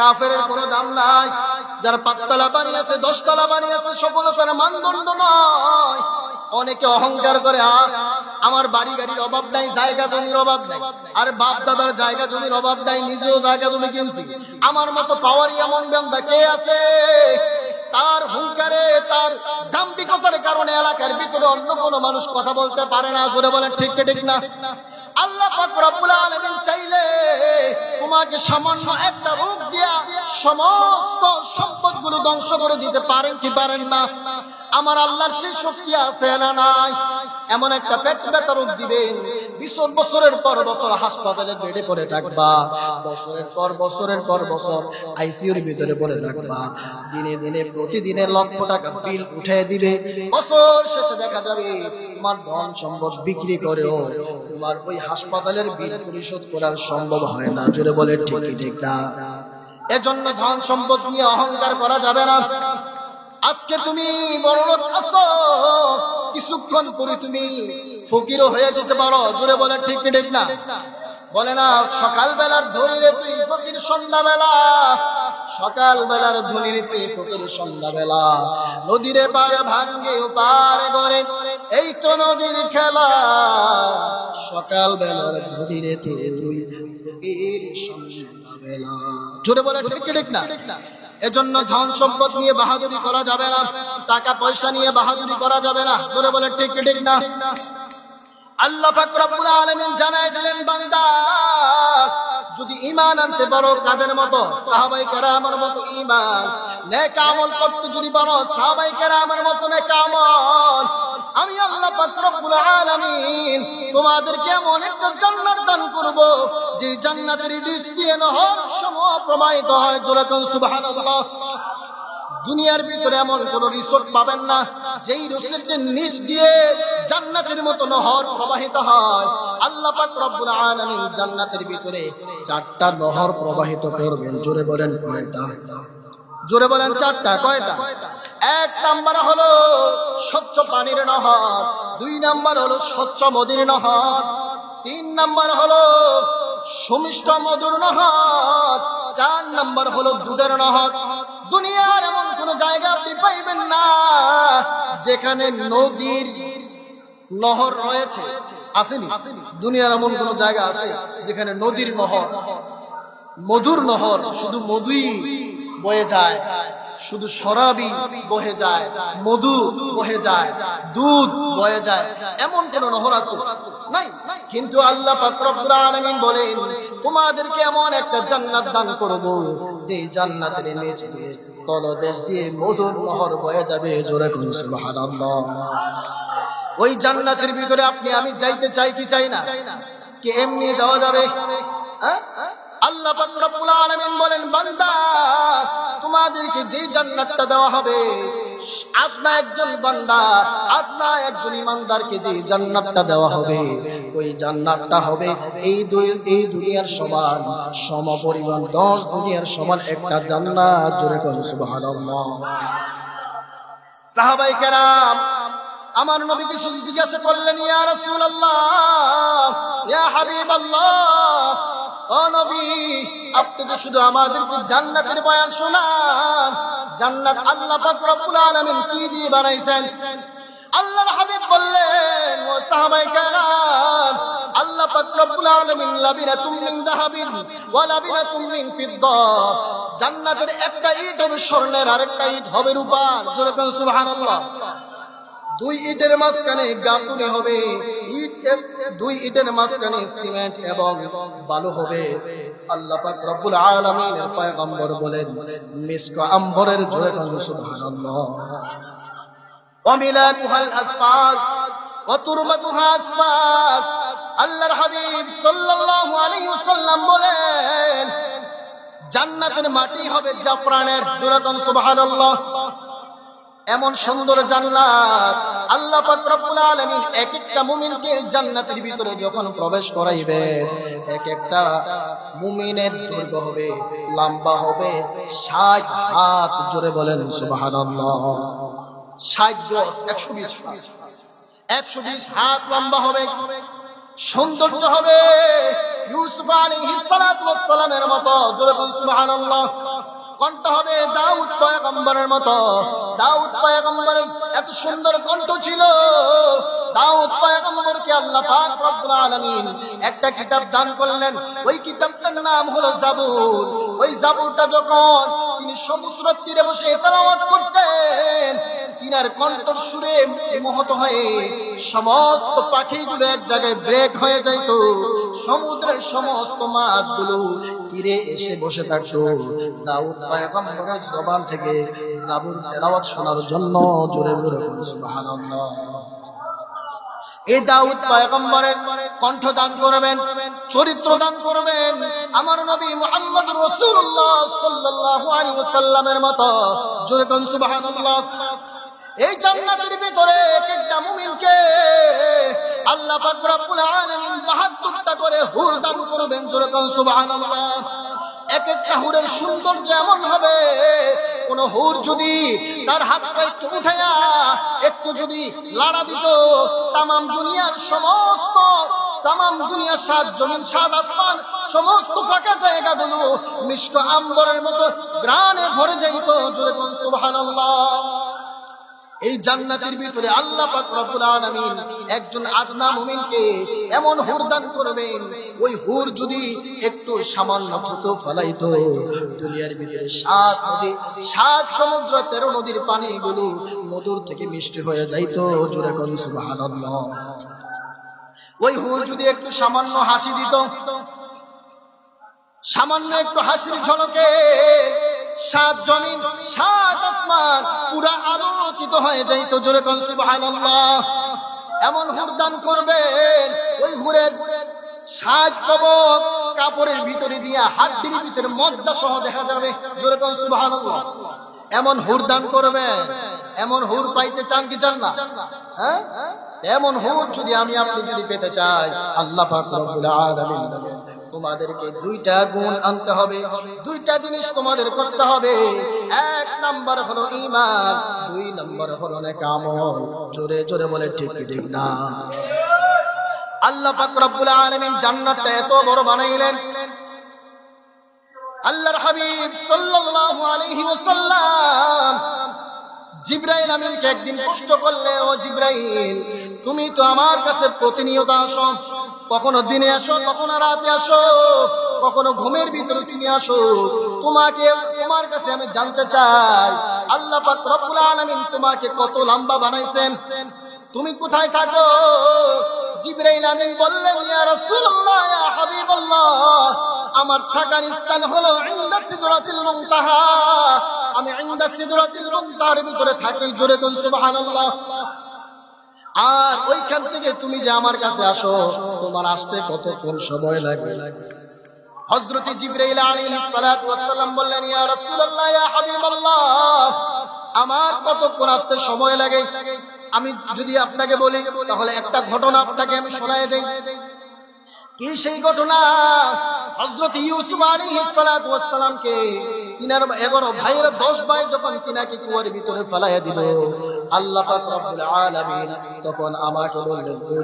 কাফের কোনো দাম নাই। যারা পাঁচতলা বানিয়েছে দশতলা বানিয়েছে সফলতার মানদণ্ড নয়। অনেকে অহংকার করে "আ- আমার বাড়ি গাড়ির অভাব নাই, জায়গা জমির অভাব নাই। আর বাপ দাদার জায়গা জমির অভাব নাই, নিজেও জায়গা জমি কিনছি। আমার মতো পাওয়ারই এমন বান্দা কে আছে? তার হুঙ্কারে, তার দাম্পিকতার কারণে এলাকার ভিতরে অন্য কোনো মানুষ কথা বলতে পারে না। জোরে বলে ঠিক ঠিক না? আল্লাহ চাইলে তোমাকে সামান্য একটা রূপ দিয়া সমস্ত সম্পদগুলো ধ্বংস করে দিতে পারেন কি পারেন না? আমার আল্লাহর সেই শক্তি আছে না নাই? এমন একটা পেট ব্যথা রোগ দিবেন বিশর বছরের পর বছর হাসপাতালের বেডে পড়ে থাকবা, বছরের পর বছরের পর বছর আইসিইউর ভিতরে পড়ে থাকবা। দিনে দিনে প্রতিদিনে লক্ষ টাকা বিল উঠে দিবে। বছর শেষে দেখা যাবে তোমার ধন সম্পদ বিক্রি করেও তোমার ওই হাসপাতালের বিল পরিশোধ করার সম্ভব হয় না। জোরে বলে ঠিকই ঠিক না? এজন্য ধন সম্পদ নিয়ে অহংকার করা যাবে না। আজকে তুমি বড় আছো, কিছুক্ষণ পরে তুমি ফকিরও হয়ে যেতে পারো। জোরে বলে, ঠিক কি, ঠিক না? বলে, না সকাল বেলার ধরিরে তুই ফকির সন্ধ্যা বেলা সকাল বেলার ধনিরে ফকির সন্ধ্যা বেলা নদীরে পার ভাঙ্গে পার গড়ে, এই তো নদীর খেলা। সকাল বেলার ধরিরে তুই তুই ফকির সন্ধ্যা বেলা জোরে বলে, ঠিক ঠিক না? এজন্য ধন সম্পদ নিয়ে বাহাদুরি করা যাবে না। টাকা পয়সা নিয়ে বাহাদুরি করা যাবে না। জোরে বলে, ঠিক ঠিক না? আল্লাহ পাক রব্বুল আলামিন জানায় দিলেন, বান্দা যদি ইমান আনতে পারো কাদের মতো? সাহাবাই কেরামের মতো ইমান নেক আমল করতে যদি পারো, সাহাবাই কেরামের মতো নেক আমল। আমি আল্লাহ পাক আলামিন তোমাদেরকে এমন একটা জান্নাত দান করব, যে জান্নাতের নিচ দিয়ে নহর সমূহ প্রমাণিত হয়। জোরে কোন সুবহানাল্লাহ। দুনিয়ার ভিতরে এমন কোন রিসোর্ট পাবেন না, যেই রিসোর্টের নিচ দিয়ে জান্নাতের মতো নহর প্রবাহিত হয়। আল্লাহ পাক রব্বুল আলামিন জান্নাতের ভিতরে চারটা নহর প্রবাহিত করবেন। জোরে বলেন কয়টা? জোরে বলেন চারটা, কয়টা? এক নাম্বার হলো স্বচ্ছ পানির নহর, দুই নাম্বার হলো স্বচ্ছ মদির নহর, তিন নাম্বার হলো সুমিষ্ট মধুর নহর, চার নাম্বার হলো দুধের নহর। দুনিয়ার এমন কোন জায়গা আপনি পাইবেন না, যেখানে নদীর নহর রয়েছে। আসেনি? দুনিয়ার এমন কোন জায়গা আছে যেখানে নদীর নহর মধুর নহর শুধু মধুই বয়ে যায়, শুধু শরাবি বহে যায়, মধু বহে যায়, দুধ বয়ে যায়, এমন কোন নহর আছে? নাই? কিন্তু আল্লাহ বলেন, তোমাদেরকে এমন একটা জান্নাত দান করব যে জান্নাতের নিচে তলদেশ দিয়ে মধুর নহর বয়ে যাবে। জোরে ওই জান্নাতের ভিতরে আপনি, আমি যাইতে চাই কি চাই না? কে এমনি যাওয়া যাবে? হ্যাঁ? আল্লাহ পাক রব্বুল বলেন, বান্দা, তোমাদেরকে যে জান্নাতটা দেওয়া হবে আপনা একজন বান্দা আপনা একজন ইমানদারকে যে জান্নাতটা দেওয়া হবে, ওই জান্নাতটা হবে এই দুই এই দুনিয়ার সমান সম পরিমাণ দশ দুনিয়ার সমান একটা জান্নাত। জোরে করুন সুবহানাল্লাহ। সাহাবাই কেরাম, আমার নবীকে জিজ্ঞাসা করলেন, ইয়া রাসূলুল্লাহ, ইয়া হাবিবাল্লাহ, ও নবী, আপনি তো শুধু আমাদেরকে জান্নাতের বয়ান শোনান জান্নাত আল্লাহ পাক রব্বুল আলামিন কি দিয়ে বানাইছেন? আল্লাহর হাবিব বললেন, ও সাহাবায়ে কেরাম, আল্লাহ পাক রব্বুল আলামিন লাবিনাতুম মিন যাহাবিন ওয়া লাবিনাতুম মিন ফিদ্দা। জান্নাতের একটা ইট হবে স্বর্ণের আরেকটা ইট হবে রূপার। জোরে কোন সুবহানাল্লাহ। দুই ইটের মাঝখানে গাঁথুনি হবে। ইট দুই ইটের মাঝখানে সিমেন্ট এবং বালু হবে। আল্লাহ পাক রব্বুল আলামিনের পয়গম্বর বলেন, মিসক আম্বরের জোরে সুবহানাল্লাহ। আল্লাহর হাবিব সাল্লাল্লাহু আলাইহি ওয়াসাল্লাম বলেন, জান্নাতের মাটি হবে জাফরানের জোরে কোন সুবহানাল্লাহ। এমন সুন্দর জান্নাত। আল্লাহ পাক রব্বুল আলামিন এক একটা মুমিনকে জান্নাতের ভিতরে যখন প্রবেশ করাইবে এক একটা মুমিনের দৈর্ঘ্য হবে, লম্বা হবে 60 হাত জোরে বলেন সুবহানাল্লাহ। 60 গজ 120 হাত। 120 হাত লম্বা হবে, সৌন্দর্য হবে। ইউসুফ আলাইহিস সালাতু ওয়াস সালামের মতো, জোরে বলুন সুবহানাল্লাহ। কণ্ঠ হবে দাউদ পয়গম্বরের মতো। দাউদ পয়গম্বরের এত সুন্দর কণ্ঠ ছিল। দাউদ পয়গম্বরকে আল্লাহ পাক রব্বুল আলামিন একটা কিতাব দান করলেন। ওই কিতাবটার নাম হলো জাবুর। ওই জাবুরটা যখন তিনি সমুদ্র তীরে বসে তেলাওয়াত করতেন, তিনার কণ্ঠর সুরে মোহত হয়ে সমস্ত পাখিগুলো এক জায়গায় ব্রেক হয়ে যাইত। সমুদ্রের সমস্ত মাছগুলো তীরে এসে বসে থাকতো। দাউদ পয়গম্বরের জবান থেকে জাবুর তেলাওয়াত শোনার জন্য জোরে জোরে সুবহানাল্লাহ। এই দাউদ পয়গম্বরের কণ্ঠ দান করবেন, চরিত্র দান করবেন আমার নবী মুহাম্মদ রাসূলুল্লাহ সাল্লাল্লাহু আলাইহি ওয়াসাল্লামের মতো। জোরে কোন সুবহানাল্লাহ। এই জান্নাতের ভিতরে একটা মুমিনকে আল্লাহ পাক রব্বুল আলামিন 72টা করে হুর দান করবেন জোরে কোন সুবহানাল্লাহ। এক একটা হুরের সৌন্দর্য এমন হবে, কোন হুর যদি তার হাতটা একটু উঠাইয়া, একটু যদি লাড়া দিত, তামাম দুনিয়ার সমস্ত, তামাম দুনিয়ার সাত জমিন, সাত আসমান, সমস্ত ফাঁকা জায়গাগুলো মিষ্ট আম্বরের মতো গ্রানে ভরে যাইত, জোরে কোন সুবহানাল্লাহ। এই জান্নাতের ভিতরে আল্লাহ পাক একজন আদনা মুমিনকে এমন হুর দান করবেন, ওই হুর যদি একটু সামান্য থুতো ফলাইতো, দুনিয়ার ভিতরে সাত নদী, সাত সমুদ্র, তেরো নদীর পানিগুলো মধুর থেকে মিষ্টি হয়ে যাইতো, জোরে কোন সুবহানাল্লাহ। ওই হুর যদি একটু সামান্য হাসি দিত, সামান্য একটু হাসির ঝলকে সাত জমিন, সাত আসমান, পুরা আলোকিত হয়ে যাইতো জোরে কোন সুবহানাল্লাহ। এমন হুরদান করবেন, ওই হুরের সাজ কবক কাপড়ের ভিতরে দিয়া, হাড্ডির ভিতরে মজ্জা সহ দেখা যাবে, জোরে কোন সুবহানাল্লাহ। এমন হুরদান করবেন, এমন হুর পাইতে চান কি চান না? হ্যাঁ? এমন হুর যদি আমি আপনি যদি পেতে চাই, আল্লাহ পাক রব্বুল তোমাদেরকে দুইটা গুণ আনতে হবে। দুইটা জিনিস তোমাদের করতে হবে। এক নাম্বার হলো ঈমান, দুই নাম্বার হলো নেক আমল জোরে জোরে বলে ঠিক ঠিক না? আল্লাহ পাক রব্বুল আলামিন জান্নাতটা এত বড় বানাইলেন। আল্লাহর হাবিব সাল্লাল্লাহু আলাইহি ওয়াসাল্লাম জিব্রাইল আমিনকে একদিন কষ্ট করলে, ও জিব্রাইল, তুমি তো আমার কাছে প্রতিনিয়ত আসো। কখনো দিনে আসো, কখনো রাতে আসো, কখনো ঘুমের ভিতরে তুমি আসো। তোমাকে, তোমার কাছে আমি জানতে চাই, আল্লাহ পাক রব্বুল আলামিন তোমাকে কত লম্বা বানাইছেন। তুমি কোথায় থাকো? আমিন বললেন, ইয়া রাসূলুল্লাহ, ইয়া হাবিবাল্লাহ, আমার থাকার স্থান হলো ইনদা সিদরাতিল মুনতাহা। আমি ইনদা সিদরাতিল মুনতাহার ভিতরে থাকি, জোরে কোন সুবহানাল্লাহ। আর ওইখান থেকে তুমি যে আমার কাছে আসো, তোমার আসতে কতক্ষণ সময় লাগে হযরত জিবরাইল আলাইহিস সালাতু ওয়াস সালাম বললেন, ইয়া রাসূলুল্লাহ, ইয়া হাবিবাল্লাহ, আমার আসতে সময় লাগে? আমি যদি আপনাকে বলি, তাহলে একটা ঘটনা আপনাকে আমি শোনায় দেই। কি সেই ঘটনা? হযরত ইউসুফ আলাইহিস সালাতু ওয়াস সালামকে তিনার 11 ভাইয়ের 10 ভাই যখন তিনাকে কুয়ার ভিতরে ফেলাইয়া দিল আল্লাহ আলামিন তখন আমাকে বললেন, ও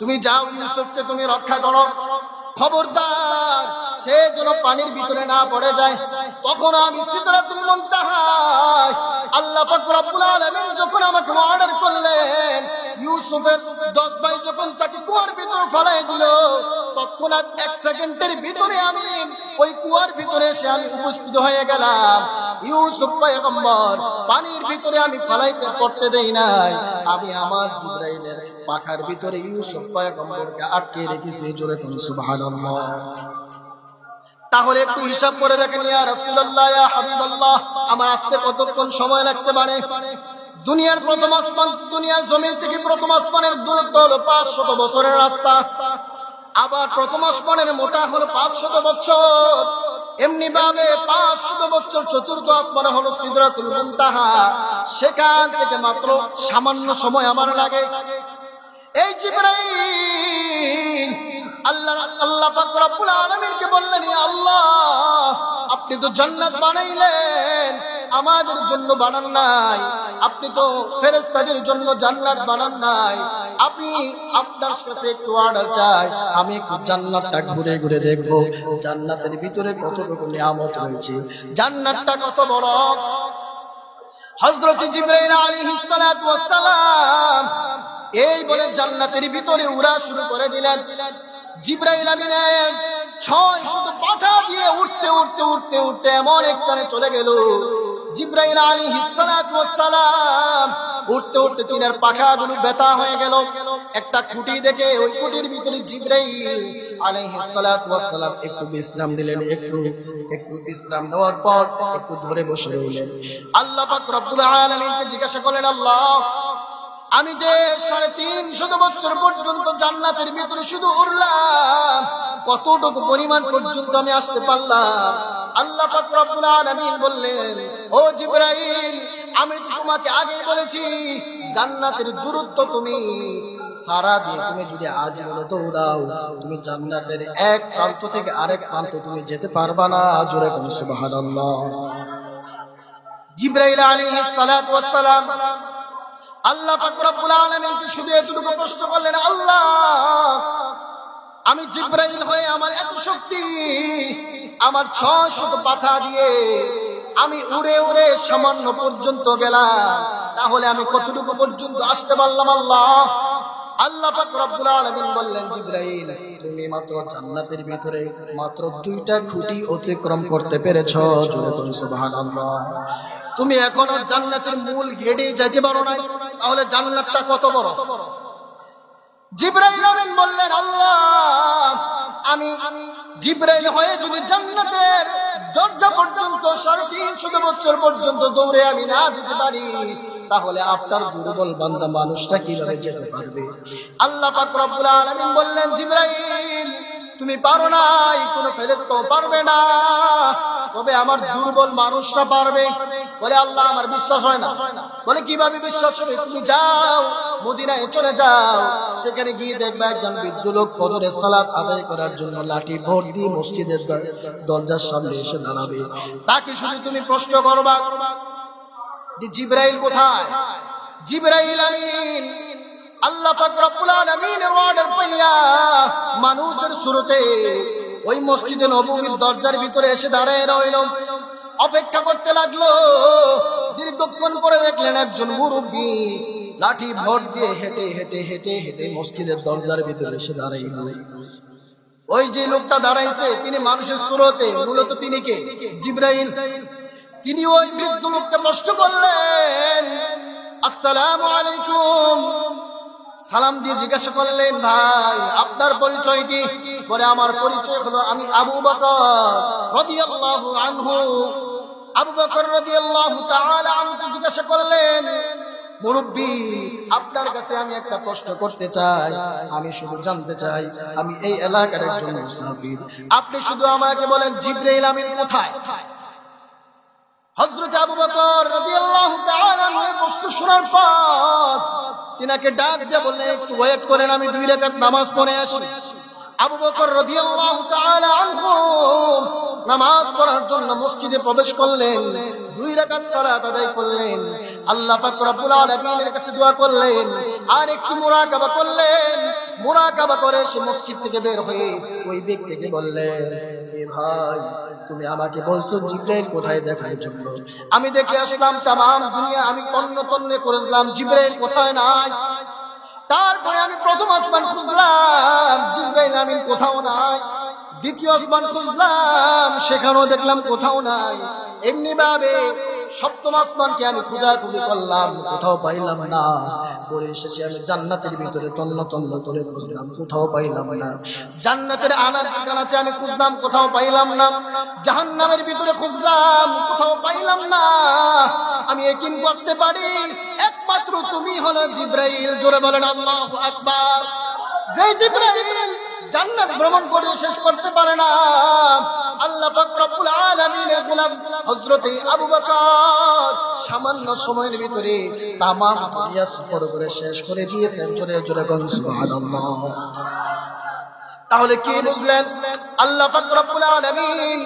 তুমি যাও ইউসুফকে তুমি রক্ষা করো। খবরদার, সে যেন পানির ভিতরে না পড়ে যায়। তখন আমি সিদরাতুল মুনতাহায় আল্লাহ পাক রব্বুল আলামিন যখন আমাকে অর্ডার করলেন, ইউসুফের 10 ভাই যখন তাকে কুয়ার ভিতরে ফেলাই দিল, তৎক্ষণাৎ এক সেকেন্ডের ভিতরে আমি ওই কুয়ার ভিতরে এসে আমি উপস্থিত হয়ে গেলাম। ইউসুফ পয়গম্বর, পানির ভিতরে আমি ফলাইতে করতে দেই নাই। আমি আমার জিব্রাইলের পাখার ভিতরে ইউসুফ পয়গম্বরকে আটকে রেখেছি, জোরে সুবহানাল্লাহ। তাহলে একটু হিসাব করে দেখেন, ইয়া রাসূলুল্লাহ, ইয়া হাবিবাল্লাহ, আমার আসতে কতক্ষণ সময় লাগতে পারে? দুনিয়ার প্রথম আসমান, দুনিয়ার জমিন থেকে প্রথম আসমানের দূরত্ব হলো পাঁচশত বছরের রাস্তা। আবার প্রথম আসমানের মোটা হলো পাঁচশত বছর। এমনি ভাবে পাঁচশত বছর চতুর্থ আসমানে হলো সিদরাতুল মুনতাহা। সেখান থেকে মাত্র সামান্য সময় আমার লাগে। এই জিবরাইল, আল্লাহ আল্লাহ পাক রব্বুল বললেন আল্লাহ, আপনি তো জান্নাত বানাইলেন। আমাদের জন্য বানান নাই। আপনি তো ফেরেশতাদের জন্য জান্নাত বানান নাই। আপনি আপনার কাছে একটু অর্ডার চাই, আমি একটু জান্নাতটা ঘুরে ঘুরে দেখব। জান্নাতের ভিতরে কতটুকু নিয়ামত রয়েছে? জান্নাতটা কত বড়? হযরত জিবরাইল আলাইহিস সালাতু ওয়াস এই বলে জান্নাতের ভিতরে উড়া শুরু করে দিলেন। জিব্রাইল আমিনের ছয় শুধু পাঠা দিয়ে উঠতে উঠতে উঠতে উঠতে এমন একখানে চলে গেল। জিব্রাইল আলী সালাম উঠতে উঠতে তিনের পাখাগুলো ব্যথা হয়ে গেল। একটা খুঁটি দেখে ওই খুঁটির ভিতরে জিব্রাইল একটু বিশ্রাম দিলেন, একটু একটু বিশ্রাম পর একটু ধরে বসে রইলেন। আল্লাহ পাক রব্বুল জিজ্ঞাসা করলেন, আল্লাহ, আমি যে সাড়ে তিনশত বছর পর্যন্ত জান্নাতের ভিতরে শুধু উড়লাম, কতটুকু পরিমাণ পর্যন্ত আমি আসতে পারলাম? আল্লাহ পাক রব্বুল আলামিন বললেন, ও জিবরাইল, আমি তো তোমাকে আগেই বলেছি, জান্নাতের দূরত্ব তুমি সারা দিয়ে তুমি যদি আজ বলে দৌড়াও তুমি জান্নাতের এক প্রান্ত থেকে আরেক প্রান্ত তুমি যেতে পারবা না। জোরে কোন সুবহানাল্লাহ। জিব্রাইল আলাইহিস সালাতু ওয়াস সালাম, আল্লাহ পাক রব্বুল আলামিনকে শুধু এতটুকু প্রশ্ন করলেন, আল্লাহ আমি জিব্রাইল হয়ে আমার এত শক্তি, আমার ছ শত পাথা দিয়ে আমি উড়ে উড়ে সামান্য পর্যন্ত গেলাম। তাহলে আমি কতটুকু পর্যন্ত আসতে পারলাম আল্লাহ? আল্লাহ পাক রব্বুল বললেন, জিব্রাইল, তুমি মাত্র জান্নাতের ভিতরে মাত্র দুইটা খুঁটি অতিক্রম করতে পেরেছ। তুমি এখনও জান্নাতের মূল গেটে যেতে পারো না তাহলে জান্নাতটা কত বড়? জিব্রাইল আমিন বললেন, আল্লাহ, আমি জিব্রাইল হয়ে যদি জান্নাতের দরজা পর্যন্ত সাড়ে তিনশো বছর পর্যন্ত দৌড়ে আমি না যেতে পারি, তাহলে আপনার দুর্বল বান্দা মানুষটা কীভাবে যেতে পারবে? আল্লাহ পাক রব্বুল আলামিন বললেন, জিব্রাইল, তুমি পারো নাই, কোনো ফেরেশতাও পারবে না। তবে আমার দুর্বল মানুষরা পারবে। বলে আল্লাহ, আমার বিশ্বাস হয় না। বলে, কীভাবে বিশ্বাস হবে? তুমি যাও, মদিনায় চলে যাও। সেখানে গিয়ে দেখবে একজন বৃদ্ধ লোক ফজরের সালাত আদায় করার জন্য লাঠি ভোট দিয়ে মসজিদের দরজার সামনে এসে দাঁড়াবে। তাকে শুধু তুমি প্রশ্ন করবা যে, জিব্রাইল কোথায়? জিব্রাইল আমিন। আল্লাহ পাক রব্বুল আলামিনের অর্ডার পাইয়া মানুষের শুরুতে ওই মসজিদে নববীর দরজার ভিতরে এসে দাঁড়ায় রইল অপেক্ষা করতে লাগল। দীর্ঘক্ষণ পরে দেখলেন একজন মুরব্বী লাঠি ভর দিয়ে হেঁটে হেঁটে হেঁটে হেঁটে মসজিদের দরজার ভিতরে এসে দাঁড়াইল ওই যে লোকটা দাঁড়াইছে, তিনি মানুষের সুরতে, মূলত তিনি কে? জিব্রাইল। তিনি ওই বৃদ্ধ লোককে প্রশ্ন করলেন, আসসালাম আলাইকুম। সালাম দিয়ে জিজ্ঞাসা করলেন, ভাই, আপনার পরিচয় কি? বলে, আমার পরিচয় হলো আমি আবু বকর আনহু। আবু বকর রাদিয়াল্লাহু তাআলা আনহু জিজ্ঞাসা করলেন, মুরব্বী, আপনার কাছে আমি একটা প্রশ্ন করতে চাই। আমি শুধু জানতে চাই, আমি এই এলাকার একজন মুসাফির। আপনি শুধু আমাকে বলেন, জিব্রাইল আমিন কোথায়? হযরত আবু বকর রাদিয়াল্লাহু তাআলা প্রশ্ন শোনার পর তিনাকে ডাক দিয়ে বললেন, একটু ওয়েট করেন, আমি দুই রেখার নামাজ পড়ে আসি। আবু বকর রাদিয়াল্লাহু তাআলা আনহু নামাজ পড়ার জন্য মসজিদে প্রবেশ করলেন, দুই রাকাত সালাত আদায় করলেন। আল্লাহ আলামিনের কাছে দোয়া করলেন। আর একটু মুরাকাবা করলেন। মুরাকাবা করে সে মসজিদ থেকে বের হয়ে ওই ব্যক্তিকে বললেন, এ ভাই, তুমি আমাকে বলছো জিব্রাইল কোথায় দেখার জন্য? আমি দেখে আসলাম তাম দুনিয়া আমি তন্ন তন্নে করেছিলাম জিব্রাইল কোথায় নাই? তারপরে আমি প্রথম আসমান খুঁজলাম, জিব্রাইল আমিন কোথাও নাই। দ্বিতীয় আসমান খুঁজলাম, সেখানেও দেখলাম কোথাও নাই। এমনি ভাবে সপ্তম আসমানকে আমি খোঁজাখুঁজি করলাম, কোথাও পাইলাম না। পরিশেষে আমি জান্নাতের ভিতরে, তন্ন তন্ন করে খুঁজলাম, কোথাও পাইলাম না। জান্নাতের আনাজ কানাচে আমি খুঁজলাম, কোথাও পাইলাম না। জাহান্নামের ভিতরে খুঁজলাম, কোথাও পাইলাম না। আমি একিন করতে পারি, একমাত্র তুমি হলো জিব্রাইল। জোরে বলেন, আল্লাহু আকবার। যে জিব্রাইল জান্নাত ভ্রমণ করে শেষ করতে পারে না আল্লাহ আলামিনের গোলাম হযরতে আবু বকর সামান্য সময়ের ভিতরে দুনিয়া সফর করে শেষ করে দিয়েছেন। জোরে জোরে সুবহানাল্লাহ। তাহলে কি বুঝলেন? আল্লাহ পাক আলামিন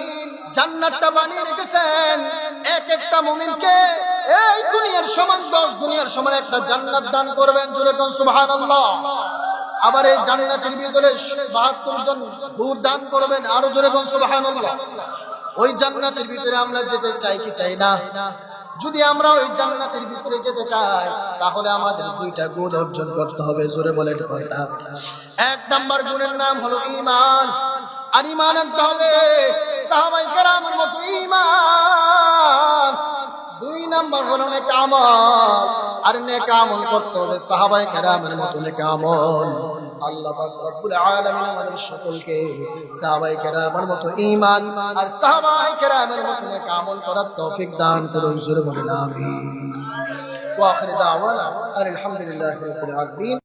জান্নাতটা বানিয়ে রেখেছেন। এক এক একটা মুমিনকে এই দুনিয়ার সমান দশ, দুনিয়ার সমান একটা জান্নাত দান করবেন। জুড়ে কোন সুবহানাল্লাহ। আবার এই জান্নাতের ভিতরে বাহাত্তর জন হুর দান করবেন, আরও জোরে কোন সুবহানাল্লাহ। ওই জান্নাতের ভিতরে আমরা যেতে চাই কি চাই না? যদি আমরা ওই জান্নাতের ভিতরে যেতে চাই, তাহলে আমাদের দুইটা গুণ অর্জন করতে হবে, জোরে বলে কয়টা এক নাম্বার গুণের নাম হলো ঈমান। আর ঈমান আনতে হবে সাহাবাই কেরামের মতো দুই নাম্বার হলো নেক আমল। আর নেক আমল করতে হবে সাহাবাই কেরামের মতো নেক আমল। আল্লাহ পাক রব্বুল আলামিন আমাদের সকলকে সাহাবাই কেরামের মতো ঈমান আর সাহাবাই কেরামের মতো নেক আমল করার তৌফিক দান করুন, জোরে বলেন, আমিন। ওয়া আখির দাওয়ানা আলহামদুলিল্লাহি রাব্বিল আলামিন।